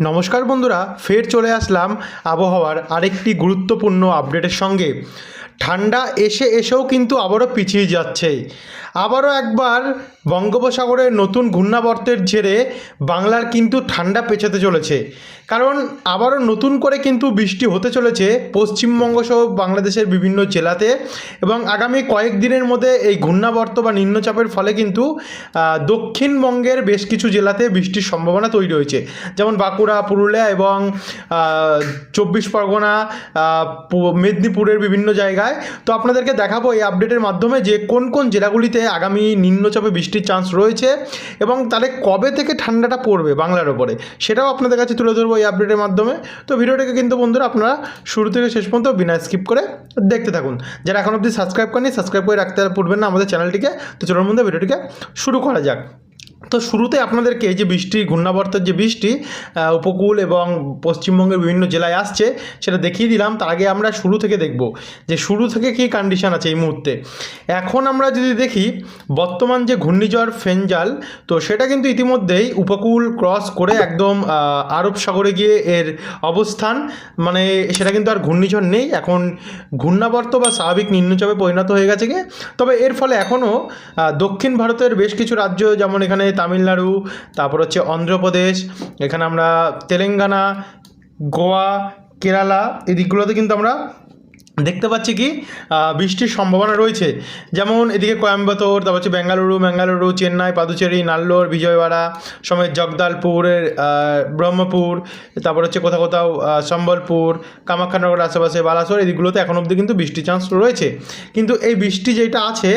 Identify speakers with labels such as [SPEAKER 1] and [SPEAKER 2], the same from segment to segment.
[SPEAKER 1] নমস্কার বন্ধুরা, ফের চলে আসলাম আবহাওয়ার আরেকটি গুরুত্বপূর্ণ আপডেটের সঙ্গে। ঠান্ডা এসে এসেও কিন্তু আবারও পিছিয়ে যাচ্ছে। আবারও একবার বঙ্গোপসাগরের নতুন ঘূর্ণাবর্তের জেরে বাংলার কিন্তু ঠান্ডা পেছাতে চলেছে। কারণ আবারও নতুন করে কিন্তু বৃষ্টি হতে চলেছে পশ্চিমবঙ্গ সহ বাংলাদেশের বিভিন্ন জেলাতে এবং আগামী কয়েকদিনের মধ্যে এই ঘূর্ণাবর্ত বা নিম্নচাপের ফলে কিন্তু দক্ষিণবঙ্গের বেশ কিছু জেলাতে বৃষ্টির সম্ভাবনা তৈরি হয়েছে। যেমন বাঁকুড়া, পুরুলিয়া এবং চব্বিশ পরগনা মেদিনীপুরের বিভিন্ন জায়গায়। তো আপনাদেরকে দেখাবো এই আপডেটের মাধ্যমে যে কোন কোন জেলাগুলিতে আগামী নিম্নচাপে বৃষ্টির চান্স রয়েছে এবং তাহলে কবে থেকে ঠান্ডাটা পড়বে বাংলার ওপরে সেটাও আপনাদের কাছে তুলে ধরবো এই আপডেটের মাধ্যমে। তো ভিডিওটাকে কিন্তু বন্ধুরা আপনারা শুরু থেকে শেষ পর্যন্ত বিনা স্কিপ করে দেখতে থাকুন। যারা এখন অবধি সাবস্ক্রাইব করেনি সাবস্ক্রাইব করে রাখতে পারবেন না আমাদের চ্যানেলটিকে তো চলুন মধ্যে ভিডিওটিকে শুরু করা যাক। তো শুরুতে আপনাদেরকে যে বৃষ্টি, ঘূর্ণাবর্তের যে বৃষ্টি উপকূল এবং পশ্চিমবঙ্গের বিভিন্ন জেলায় আসছে, সেটা দেখিয়ে দিলাম। তার আগে আমরা শুরু থেকে দেখব যে শুরু থেকে কী কন্ডিশন আছে এই মুহূর্তে। এখন আমরা যদি দেখি, বর্তমান যে ঘূর্ণিঝড় ফেঞ্জাল তো সেটা কিন্তু ইতিমধ্যেই উপকূল ক্রস করে একদম আরব সাগরে গিয়ে এর অবস্থান। মানে সেটা কিন্তু আর ঘূর্ণিঝড় নেই। এখন ঘূর্ণাবর্ত বা স্বাভাবিক নিম্নচাপে পরিণত হয়ে গেছে গিয়ে তবে এর ফলে এখনও দক্ষিণ ভারতের বেশ কিছু রাজ্য, যেমন এখানে তামিলনাড়ু তারপর হচ্ছে অন্ধ্রপ্রদেশ এখানে আমরা তেলেঙ্গানা গোয়া কেরালা এই দিকগুলোতে কিন্তু আমরা দেখতে পাচ্ছি কি বৃষ্টির সম্ভাবনা রয়েছে। যেমন এদিকে কোয়েম্বাটোর, তারপর হচ্ছে বেঙ্গালুরু বেঙ্গালুরু চেন্নাই, পাদুচেরি, নাল্লোর, বিজয়ওয়াড়া, সময় জগদালপুরের ব্রহ্মপুর, তারপর হচ্ছে কোথাও কোথাও সম্বলপুর, কামাখ্যানগর আশেপাশে, বালাসোর এই দিকগুলোতে এখন অবধি কিন্তু বৃষ্টির চান্স রয়েছে। কিন্তু এই বৃষ্টি যেটা আছে,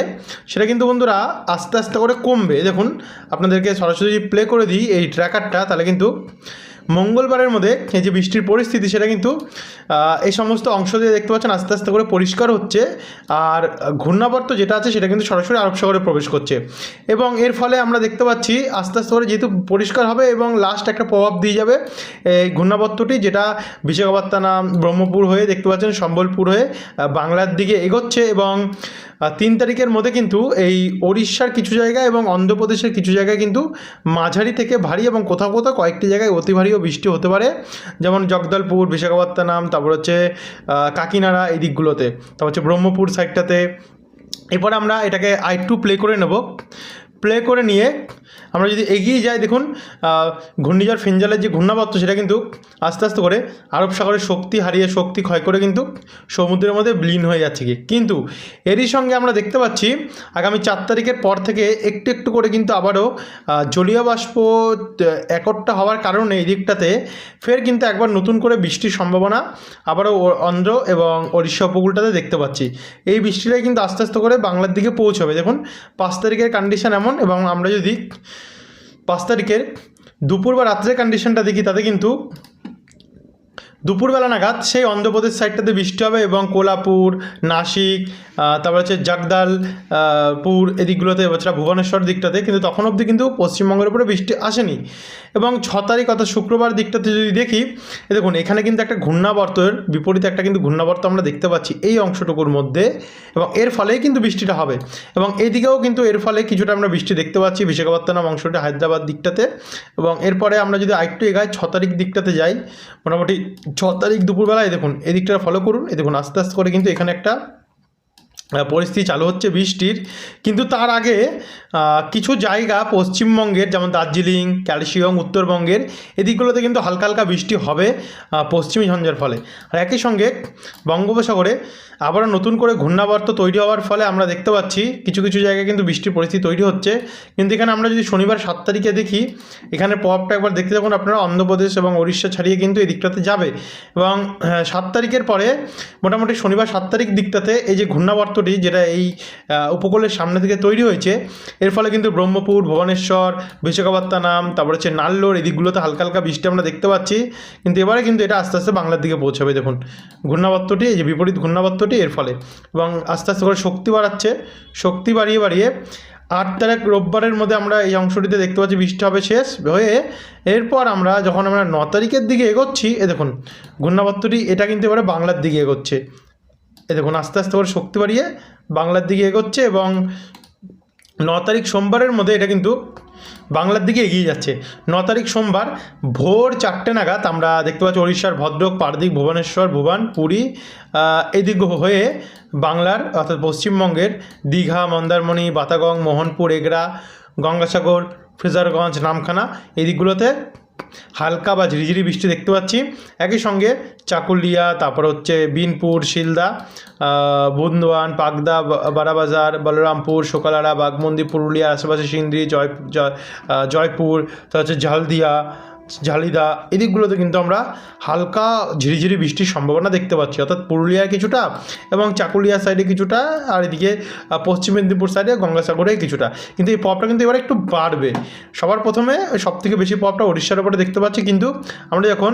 [SPEAKER 1] সেটা কিন্তু বন্ধুরা আস্তে আস্তে করে কমবে। দেখুন, আপনাদেরকে সরাসরি প্লে করে দিই এই ট্র্যাকারটা তাহলে কিন্তু মঙ্গলবারের মধ্যে এই যে বৃষ্টির পরিস্থিতি, সেটা কিন্তু এই সমস্ত অংশ দিয়ে দেখতে পাচ্ছেন আস্তে আস্তে করে পরিষ্কার হচ্ছে। আর ঘূর্ণাবর্ত যেটা আছে, সেটা কিন্তু সরাসরি আরব সাগরে প্রবেশ করছে। এবং এর ফলে আমরা দেখতে পাচ্ছি, আস্তে আস্তে করে যেহেতু পরিষ্কার হবে এবং লাস্ট একটা প্রভাব দিয়ে যাবে, এই ঘূর্ণাবর্তটি যেটা বিশাখাপত্তনম, ব্রহ্মপুর হয়ে দেখতে পাচ্ছেন, সম্বলপুর হয়ে বাংলার দিকে এগোচ্ছে এবং তিন তারিখের মধ্যে কিন্তু এই ওড়িশার কিছু জায়গায় এবং অন্ধ্রপ্রদেশের কিছু জায়গায় কিন্তু মাঝারি থেকে ভারী এবং কোথাও কোথাও কয়েকটি জায়গায় অতি ভারীও বৃষ্টি হতে পারে। যেমন জগদলপুর, বিশাখাপত্তনম, তারপর হচ্ছে কাকিনাড়া এই দিকগুলোতে। তারপর হচ্ছে ব্রহ্মপুর সাইডটাতে এরপরে আমরা এটাকে আই টু প্লে করে নেব। প্লে করে নিয়ে আমরা যদি এগিয়ে যাই দেখুন ঘূর্ণিঝড় ফিঞ্জালের যে ঘূর্ণাবর্ত সেটা কিন্তু আস্তে আস্তে করে আরব সাগরের শক্তি হারিয়ে শক্তি ক্ষয় করে কিন্তু সমুদ্রের মধ্যে বিলীন হয়ে যাচ্ছে কি কিন্তু এরই সঙ্গে আমরা দেখতে পাচ্ছি আগামী চার তারিখের পর থেকে একটু একটু করে কিন্তু আবারও জলীয় বাষ্প আহ, একট্টা হওয়ার কারণে এই দিকটাতে ফের কিন্তু একবার নতুন করে বৃষ্টির সম্ভাবনা আবারও অন্ধ্র এবং ওড়িশা উপকূলটাতে দেখতে পাচ্ছি। এই বৃষ্টিটাই কিন্তু আস্তে আস্তে করে বাংলার দিকে পৌঁছবে। দেখুন পাঁচ তারিখের কন্ডিশন এমন এবং আমরা যদি পাঁচ তারিখের দুপুর বা রাত্রের কন্ডিশনটা দেখি তাতে কিন্তু দুপুরবেলা নাগাদ সেই অন্ধ্রপ্রদেশ সাইডটাতে বৃষ্টি হবে এবং কোলাপুর নাসিক তারপর হচ্ছে জাগদাল আহ, পুর এদিকগুলোতে এছাড়া ভুবনেশ্বর দিকটাতে কিন্তু তখন অবধি কিন্তু পশ্চিমবঙ্গের উপরে বৃষ্টি আসেনি। এবং ছ তারিখ অর্থাৎ শুক্রবার দিকটাতে যদি দেখি দেখুন এখানে কিন্তু একটা ঘূর্ণাবর্তের বিপরীতে একটা কিন্তু ঘূর্ণাবর্ত আমরা দেখতে পাচ্ছি এই অংশটুকুর মধ্যে এবং এর ফলেই কিন্তু বৃষ্টিটা হবে। এবং এদিকেও কিন্তু এর ফলে কিছুটা আমরা বৃষ্টি দেখতে পাচ্ছি বিশাখাপত্তনম অংশটা হায়দ্রাবাদ দিকটাতে। এবং এরপরে আমরা যদি আরেকটু এগাই ছ তারিখ দিকটাতে যাই মোটামুটি ছ তারিখ দুপুরবেলায় দেখুন, এদিকটা ফলো করুন এই দেখুন আস্তে আস্তে করে কিন্তু এখানে একটা পরিস্থিতি চালু হচ্ছে বৃষ্টির। কিন্তু তার আগে কিছু জায়গা পশ্চিমবঙ্গের যেমন দার্জিলিং ক্যালসিয়াম উত্তরবঙ্গের এদিকগুলোতে কিন্তু হালকা হালকা বৃষ্টি হবে পশ্চিমী ঝঞ্ঝার ফলে। আর একই সঙ্গে বঙ্গোপসাগরে আবারও নতুন করে ঘূর্ণাবর্ত তৈরি হওয়ার ফলে আমরা দেখতে পাচ্ছি কিছু কিছু জায়গায় কিন্তু বৃষ্টির পরিস্থিতি তৈরি হচ্ছে। কিন্তু এখানে আমরা যদি শনিবার সাত তারিখে দেখি এখানে প্রভাবটা একবার দেখতে থাকুন আপনারা অন্ধ্রপ্রদেশ এবং উড়িষ্যা ছাড়িয়ে কিন্তু এই দিকটাতে যাবে। এবং আহ, সাত তারিখের পরে মোটামুটি শনিবার সাত তারিখ দিকটাতে এই যে ঘূর্ণাবর্তটি যেটা এই উপকূলের সামনে থেকে তৈরি হয়েছে। এর ফলে কিন্তু ব্রহ্মপুর, ভুবনেশ্বর, বিশাখাপত্তনম, তারপর হচ্ছে নাল্লোর এই দিকগুলোতে হালকা হালকা বৃষ্টি আমরা দেখতে পাচ্ছি। কিন্তু এবারে কিন্তু এটা আস্তে আস্তে বাংলার দিকে পৌঁছাবে, দেখুন। ঘূর্ণাবর্তটি, এই যে বিপরীত ঘূর্ণাবর্তটি, এর ফলে। এবং আস্তে আস্তে করে শক্তি বাড়াচ্ছে। শক্তি বাড়িয়ে বাড়িয়ে আট তারিখ রোববারের মধ্যে আমরা এই অংশটিতে দেখতে পাচ্ছি বৃষ্টি হবে শেষ হয়ে এরপর আমরা যখন আমরা ন তারিখের দিকে এগোচ্ছি, এ দেখুন, ঘূর্ণাবর্তটি এটা কিন্তু এবারে বাংলার দিকে এগোচ্ছে। এ দেখুন, আস্তে আস্তে করে শক্তি বাড়িয়ে বাংলার দিকে এগোচ্ছে এবং ন তারিখ সোমবারের মধ্যে এটা কিন্তু বাংলার দিকে এগিয়ে যাচ্ছে। ন তারিখ সোমবার ভোর চারটে নাগাদ আমরা দেখতে পাচ্ছি ওড়িশার ভদ্রক পারদিক ভুবনেশ্বর, ভুবন, পুরী এদিক হয়ে বাংলার অর্থাৎ পশ্চিমবঙ্গের দীঘা, মন্দারমণি, বাতাগং, মোহনপুর, এগরা, গঙ্গাসাগর ফ্রেজারগঞ্জ নামখানা এই দিকগুলোতে হালকা বা ঝিরিঝিরি বৃষ্টি দেখতে পাচ্ছি। একই সঙ্গে চাকুলিয়া, তারপর হচ্ছে বিনপুর, শিলদা বুন্দওয়ান, পাগদা বারাবাজার, বলরামপুর, শোকালারা বাগমন্দি পুরুলিয়া, আশেপাশে সিন্দ্রি জয়, জয়- জয়পুর, তারপর হচ্ছে ঝালদিয়া ঝালিদা, এদিকগুলোতে কিন্তু আমরা হালকা ঝিরিঝিরি বৃষ্টির সম্ভাবনা দেখতে পাচ্ছি। অর্থাৎ পুরুলিয়ায় কিছুটা এবং চাকুলিয়া সাইডে কিছুটা, আর এদিকে পশ্চিম মেদিনীপুর সাইডে গঙ্গাসাগরে কিছুটা। কিন্তু এই পপটা কিন্তু এবার একটু বাড়বে। সবার প্রথমে সবথেকে বেশি পপটা উড়িষ্যার উপরে দেখতে পাচ্ছি। কিন্তু আমরা যখন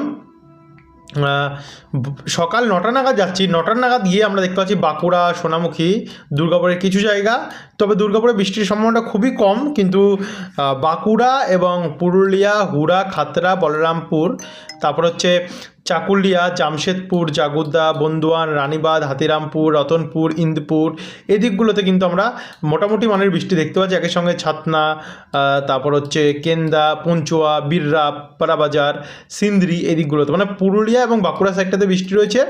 [SPEAKER 1] সকাল নটা নাগাদ যাচ্ছি। নটা নাগাদ গিয়ে আমরা দেখতে পাচ্ছি বাঁকুড়া, সোনামুখী, দুর্গাপুরের কিছু জায়গা। তবে দুর্গাপুরে বৃষ্টির সম্ভাবনাটা খুবই কম, কিন্তু বাঁকুড়া এবং পুরুলিয়া, হুড়া, খাতরা, বলরামপুর, তারপর হচ্ছে চাকুলিয়া, জামশেদপুর জাগুদ্দা বন্দুয়ান, রানীবাঁধ, হাতিরামপুর, রতনপুর, ইন্দপুর, এই দিকগুলোতে কিন্তু আমরা মোটামুটি মানের বৃষ্টি দেখতে পাচ্ছি। একই সঙ্গে ছাতনা তারপর হচ্ছে কেন্দা, পঞ্চুয়া, বীররা, পাড়াবাজার, সিন্দ্রি এই দিকগুলোতে। মানে পুরুলিয়া এবং বাঁকুড়া সাইডটাতে বৃষ্টি রয়েছে।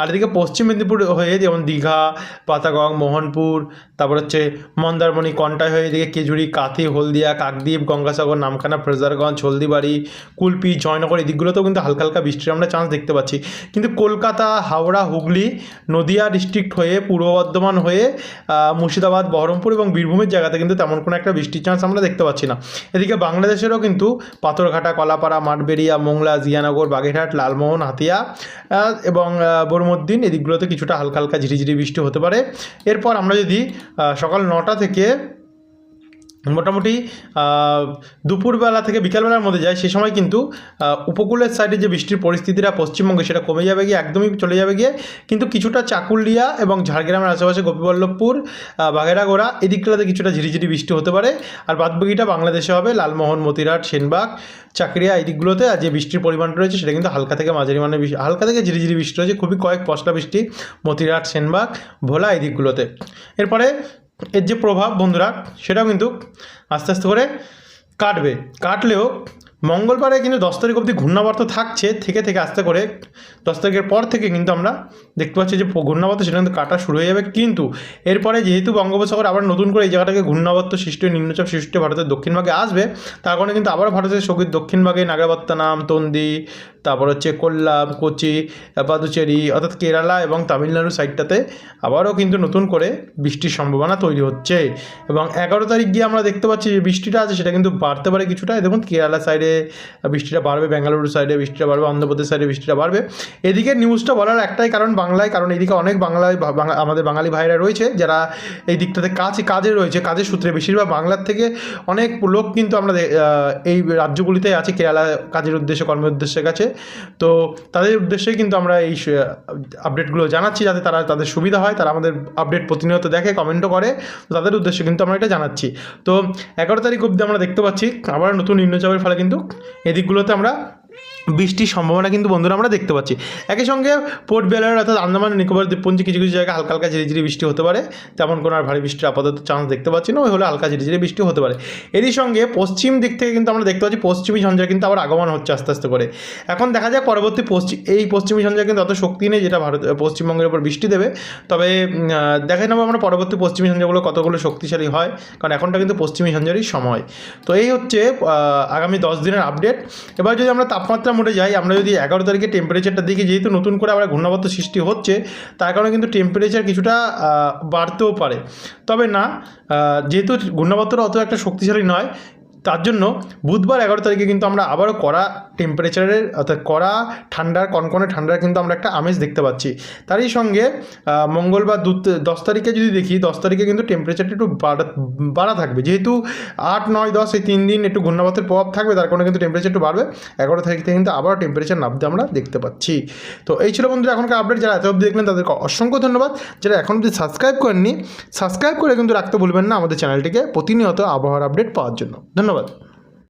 [SPEAKER 1] আর এদিকে পশ্চিম মেদিনীপুর হয়ে যেমন দীঘা, পাতাগং, মোহনপুর, তারপর হচ্ছে মন্দারমণি, কন্টাই হয়ে এদিকে কেজুরি কাথি, হলদিয়া, কাকদ্বীপ, গঙ্গাসাগর, নামখানা, ফ্রেজারগঞ্জ, হলদিবাড়ি, কুলপি, জয়নগর এই দিকগুলোতেও কিন্তু হালকা হালকা বৃষ্টির আমরা চান্স দেখতে পাচ্ছি। কিন্তু কলকাতা, হাওড়া, হুগলি, নদিয়া ডিস্ট্রিক্ট হয়ে, পূর্ব বর্ধমান হয়ে মুর্শিদাবাদ, বহরমপুর এবং বীরভূমের জায়গাতে কিন্তু তেমন কোনো একটা বৃষ্টির চান্স আমরা দেখতে পাচ্ছি না। এদিকে বাংলাদেশেরও কিন্তু পাথরঘাটা, কলাপাড়া, মাঠবেড়িয়া, মোংলা, জিয়ানগর, বাগেরহাট, লালমোহন, হাতিয়া এবং বরমুদ্দিন এই দিকগুলোতে কিছুটা হালকা হালকা ঝিরিঝিরি বৃষ্টি হতে পারে। এরপর আমরা যদি সকাল নটা থেকে মোটামুটি দুপুরবেলা থেকে বিকালবেলার মধ্যে যায়, সে সময় কিন্তু উপকূলের সাইডে যে বৃষ্টির পরিস্থিতিটা পশ্চিমবঙ্গে সেটা কমে যাবে গিয়ে, একদমই চলে যাবে গিয়ে, কিন্তু কিছুটা চাকুলিয়া এবং ঝাড়গ্রামের আশেপাশে গোপীবল্লভপুর বাঘেরাগোড়া এদিকগুলোতে কিছুটা ঝিরিঝিরি বৃষ্টি হতে পারে। আর বাদবাকিটা বাংলাদেশে হবে, লালমোহন মতিরাট সেনবাগ, চাকরিয়া, এই দিকগুলোতে আর যে বৃষ্টির পরিমাণটা রয়েছে, সেটা কিন্তু হালকা থেকে মাঝারি মানে হালকা থেকে ঝিরিঝিরি বৃষ্টি রয়েছে, খুবই কয়েক পশলা বৃষ্টি মতিরাট সেনবাগ, ভোলা, এই দিকগুলোতে এরপরে এর যে প্রভাব বন্ধুরা সেটাও কিন্তু আস্তে আস্তে করে কাটবে। কাটলেও মঙ্গলবারে কিন্তু দশ তারিখ অবধি ঘূর্ণাবর্ত থাকছে, থেকে থেকে আস্তে করে। দশ তারিখের পর থেকে কিন্তু আমরা দেখতে পাচ্ছি যে ঘূর্ণাবর্ত সেটা কিন্তু কাটা শুরু হয়ে যাবে। কিন্তু এরপরে যেহেতু বঙ্গোপসাগর আবার নতুন করে এই জায়গাটাকে ঘূর্ণাবর্ত সৃষ্টি, নিম্নচাপ সৃষ্টি ভারতের দক্ষিণভাগে আসবে, তার কারণে কিন্তু আবার ভারতের সংগীত দক্ষিণভাগে নাগাপত্তনম, তন্দি, তারপর হচ্ছে কোল্লাম, কোচি, পাদুচেরি, অর্থাৎ কেরালা এবং তামিলনাড়ু সাইডটাতে আবারও কিন্তু নতুন করে বৃষ্টির সম্ভাবনা তৈরি হচ্ছে। এবং এগারো তারিখ গিয়ে আমরা দেখতে পাচ্ছি যে বৃষ্টিটা আছে, সেটা কিন্তু বাড়তে পারে কিছুটা। দেখুন, কেরালা সাইডে বৃষ্টিটা বাড়বে, বেঙ্গালুরু সাইডে বৃষ্টিটা বাড়বে, অন্ধ্রপ্রদেশ সাইডে বৃষ্টিটা বাড়বে। এদিকে নিউজটা বলার একটাই কারণ বাংলায়, কারণ এদিকে অনেক বাংলায় আমাদের বাঙালি ভাইরা রয়েছে, যারা এই দিকটাতে কাজ, কাজে রয়েছে, কাজের সূত্রে। বেশিরভাগ বাংলার থেকে অনেক লোক কিন্তু আমরা এই রাজ্যগুলিতে আছে, কেরালা কাজের উদ্দেশ্যে, কর্মের উদ্দেশ্যে গেছে তো তাদের উদ্দেশ্যেই কিন্তু আমরা এই আপডেটগুলো জানাচ্ছি, যাতে তারা তাদের সুবিধা হয়। তারা আমাদের আপডেট প্রতিনিয়ত দেখে কমেন্টও করে। তো তাদের উদ্দেশ্যে কিন্তু আমরা এটা জানাচ্ছি। তো এগারো তারিখ অবধি আমরা দেখতে পাচ্ছি, আবার নতুন নিম্নচাপের ফলে কিন্তু এদিকগুলোতে আমরা বৃষ্টির সম্ভাবনা কিন্তু বন্ধুরা আমরা দেখতে পাচ্ছি। একই সঙ্গে পোর্ট বেলার অর্থাৎ আন্দামান, নিকোবর, দ্বীপপুঞ্জে কিছু কিছু জায়গায় হালকা হালকা ঝিরিঝিরি বৃষ্টি হতে পারে। তেমন কোনো আর ভারী বৃষ্টির আপাতত চান্স দেখতে পাচ্ছি না। ওই হলে হালকা ঝিরিঝিরি বৃষ্টি হতে পারে। এরই সঙ্গে পশ্চিম দিক থেকে কিন্তু আমরা দেখতে পাচ্ছি পশ্চিমী ঝঞ্ঝা কিন্তু আবার আগমন হচ্ছে আস্তে আস্তে করে। এখন দেখা যাক পরবর্তী পশ্চিম এই পশ্চিমী ঝঞ্ঝা কিন্তু অত শক্তি নেই যেটা ভারত, পশ্চিমবঙ্গের উপর বৃষ্টি দেবে। তবে দেখে নেব আমরা পরবর্তী পশ্চিমী ঝঞ্ঝাগুলো কতগুলো শক্তিশালী হয়। কারণ এখনটা কিন্তু পশ্চিমী ঝঞ্ঝারই সময়। তো এই হচ্ছে আগামী দশ দিনের আপডেট এবার যদি আমরা তাপমাত্রা মোটে যাই, আমরা যদি এগারো তারিখে টেম্পারেচারটা দেখি, যেহেতু নতুন করে আবার ঘূর্ণাবর্ত সৃষ্টি হচ্ছে, তার কারণে কিন্তু টেম্পারেচার কিছুটা বাড়তেও পারে। তবে না যেহেতু ঘূর্ণাবর্তটা অত একটা শক্তিশালী নয়, তার জন্য বুধবার এগারো তারিখে কিন্তু আমরা আবারও কড়া টেম্পারেচারের অর্থাৎ কড়া, ঠান্ডার, কনকনে ঠান্ডার কিন্তু আমরা একটা আমেজ দেখতে পাচ্ছি। তারই সঙ্গে মঙ্গলবার দু দশ তারিখে যদি দেখি, দশ তারিখে কিন্তু টেম্পারেচারটা একটু বাড়া বাড়া থাকবে। যেহেতু আট, নয়, দশ এই তিন দিন একটু ঘূর্ণাবর্তের প্রভাব থাকবে, তার কারণে কিন্তু টেম্পারেচার একটু বাড়বে। এগারো তারিখ থেকে কিন্তু আবারও টেম্পারেচার নামতে আমরা দেখতে পাচ্ছি। তো এই ছিল বন্ধুরা, এখনকার আপডেট যারা এত অবধি দেখলেন, তাদেরকে অসংখ্য ধন্যবাদ। যারা এখন অবধি সাবস্ক্রাইব করেননি সাবস্ক্রাইব করে কিন্তু রাখতে ভুলবেন না আমাদের চ্যানেলটিকে প্রতিনিয়ত আবহাওয়ার আপডেট পাওয়ার জন্য। ধন্যবাদ।